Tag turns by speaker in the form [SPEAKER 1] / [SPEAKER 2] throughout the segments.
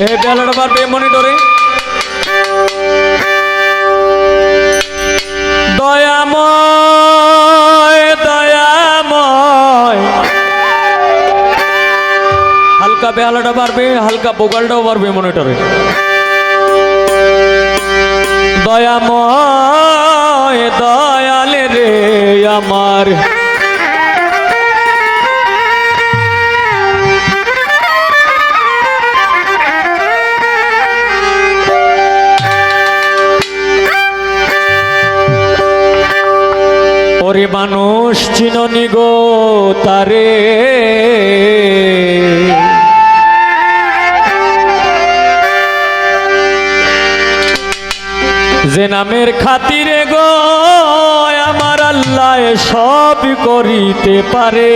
[SPEAKER 1] বেলাটা পারবে মনিটরে হালকা বেহালাটা পারবে হালকা বোকালটাও পারবে মনিটরে দয়াময় ওরে মানুষ চিননি গো তারে। যে নামের খাতিরে গো আমার আল্লাহ সব করিতে পারে।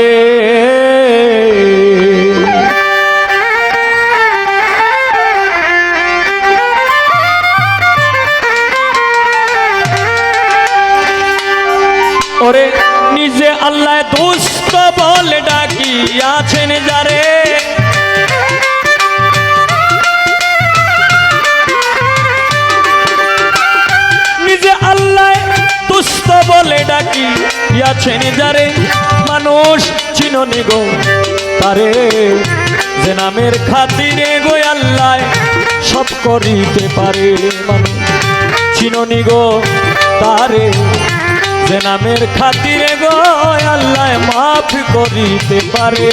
[SPEAKER 1] আল্লাহ দুষ্ট বলে ডাকিয়াছেন যারে। নিজে আল্লাহ দুষ্ট বলে ডাকি ইয়াছেন যারে। মানুষ চিননি গো তারে। যে নামের খাতিরে গো আল্লাহ সব করিতে পারে। মানুষ চিননি গো তারে। যে নামের খাতিরে গো আল্লাহ মাফ করিতে পারে।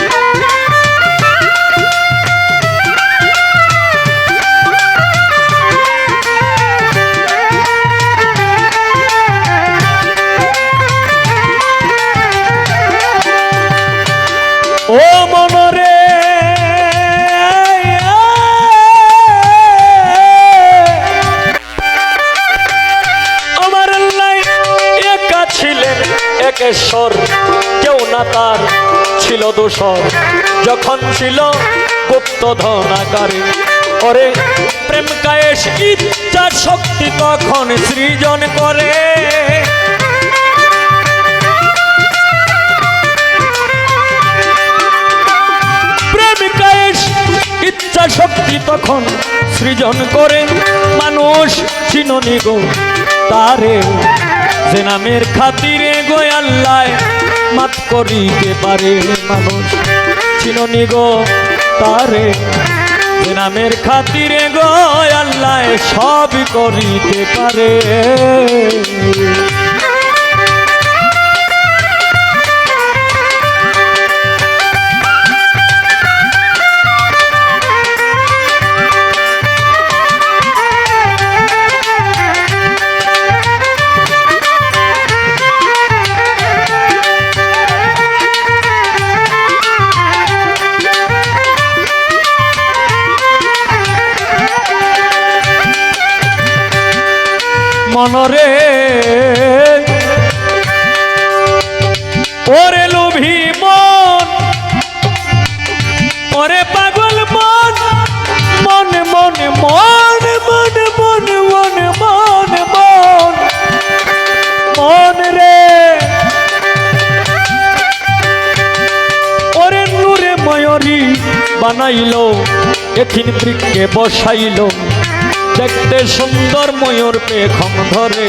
[SPEAKER 1] একেশ্বর কেউ না তার ছিল দোষর। যখন ছিল গুপ্ত ধনাকারে, ওরে প্রেম কায়েশ ইচ্ছার শক্তি তখন সৃজন করে। ইচ্ছা শক্তি তখন সৃজন করে। মানুষ চিননি তারে যে নামের খাতিরে গোয়াল্লায় মাত করিতে পারে মানুষ। চিননি গো তারে, যে নামের খাতিরে গোয়াল্লায় সব করিতে পারে। মনরে ওরে লোভী মন, ওরে পাগল মন মন মন মন মন মন মন মন মন মন রে। ওরে নূরে ময়ূরী বানাইলো, এখিন বৃক্ষে বসাইলো। দেখতে সুন্দর ময়ূর পেখম ধরে।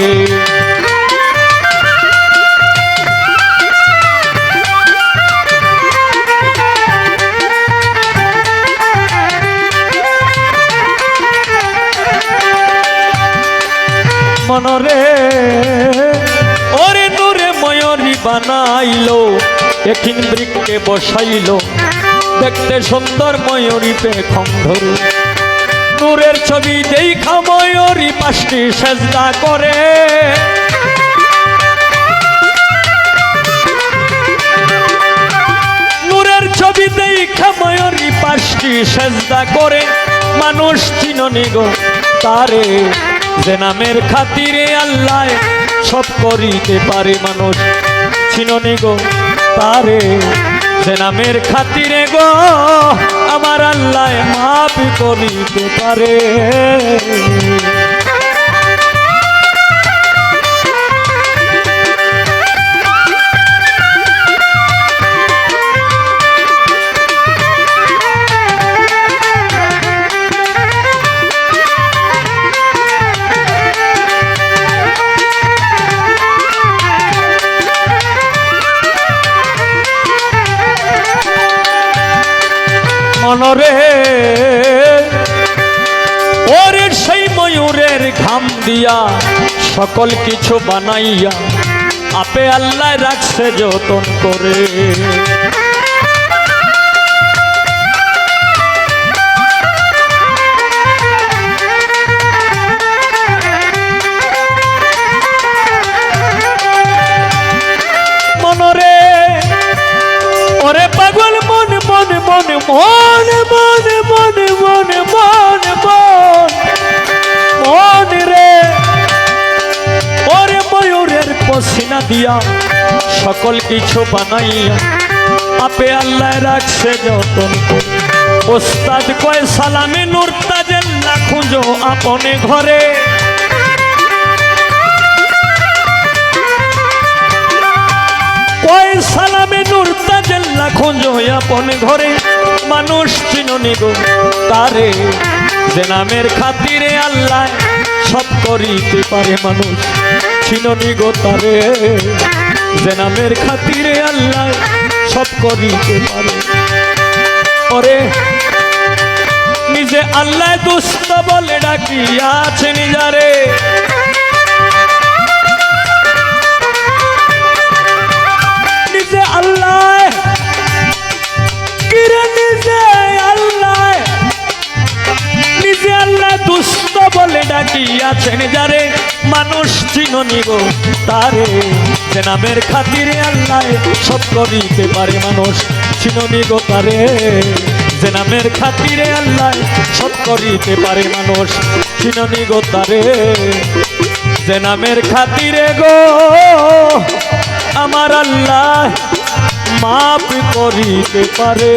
[SPEAKER 1] মনরে, ওরে দূরে ময়ূরী বানাইলো, এখিন বৃক্ষে বসাইলো। দেখতে সুন্দর ময়ূরী পেখম ধরে। নূরের ছবি দেখা ময়ূরী পাঁচটি সেজদা করে। নূরের ছবি দেখা ময়ূরী পাঁচটি সেজদা করে। মানুষ চিননি গো তারে, যে নামের খাতিরে আল্লাহ সব করিতে পারে মানুষ। চিননি গো তারে যে নামের খাতিরে গো আমার আল্লাহ মাফ করিতে পারে। মনরে। ওরে সেই ময়ূরের ঘাম দিয়া সকল কিছু বানাইয়া আপে আল্লাহ রাখছে যতন করে। মন মন মন মন মন মন মন। মন রে। ওরে ময়ূরের পসিনা দিয়া সকল কিছু বানাইয়া আপে আল্লাহ রাখছে যতন ওস্তাদ কয়, সালামে নূর তাজেল্লা খুঁজো আপনে ঘরে। কয় সালামে নূর তাজেল্লা খুঁজো আপন ঘরে। মানুষ চিননি গো তারে, যে নামের খাতিরে আল্লাহ সব করিতে পারে মানুষ। চিননি গো তারে, যে নামের খাতিরে আল্লাহ সব করিতে পারে। ওরে, নিজে আল্লাহ দুস্থ বলে ডাকিয়াছে নিজারে। আল্লাহ। কিরে আল্লাহ? নিজে দুস্থ বলে ডাকিয়াছেন যারে? মানুষ চিননি গো তারে। খাতিরে আল্লাহ সব করিতে পারে মানুষ চিননি গো তারে। যে খাতিরে আল্লাহ সব করিতে মানুষ চিননি গো তারে। যে খাতিরে গো, আমার আল্লাহ মাপ করিতে পারে।